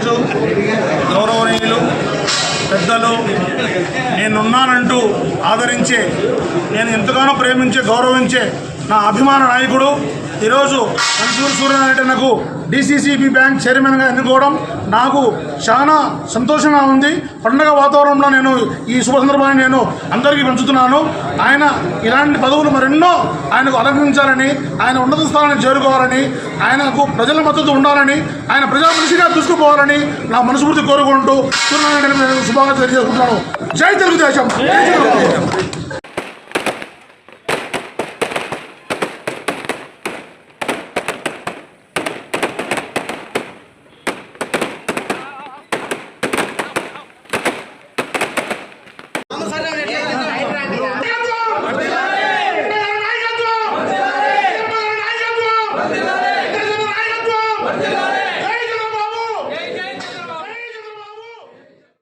ఈరోజు గౌరవనీయులు పెద్దలు నేనున్నానంటూ ఆదరించే నేను ఎంతగానో ప్రేమించే గౌరవించే నా అభిమాన నాయకుడు ఈరోజు మంచూరు సూర్యనారాయణకు డిసిసిబి బ్యాంక్ చైర్మన్గా ఎన్నుకోవడం నాకు చాలా సంతోషంగా ఉంది. పండగ వాతావరణంలో నేను ఈ శుభ సందర్భాన్ని నేను అందరికీ పంచుతున్నాను. ఆయన ఇలాంటి పదవులు మరెన్నో ఆయనకు అలంకరించాలని ఆయన ఉన్నత స్థానాన్ని చేరుకోవాలని ఆయనకు ప్రజల మద్దతు ఉండాలని ఆయన ప్రజా మనిషిగా చూసుకుపోవాలని నా మనస్ఫూర్తి కోరుకుంటూ సూర్యనారాయణ నేను శుభాకాంక్షలు తెలియజేసుకుంటున్నాను. జై తెలుగుదేశం జై తెలుగుదేశం! Yeah.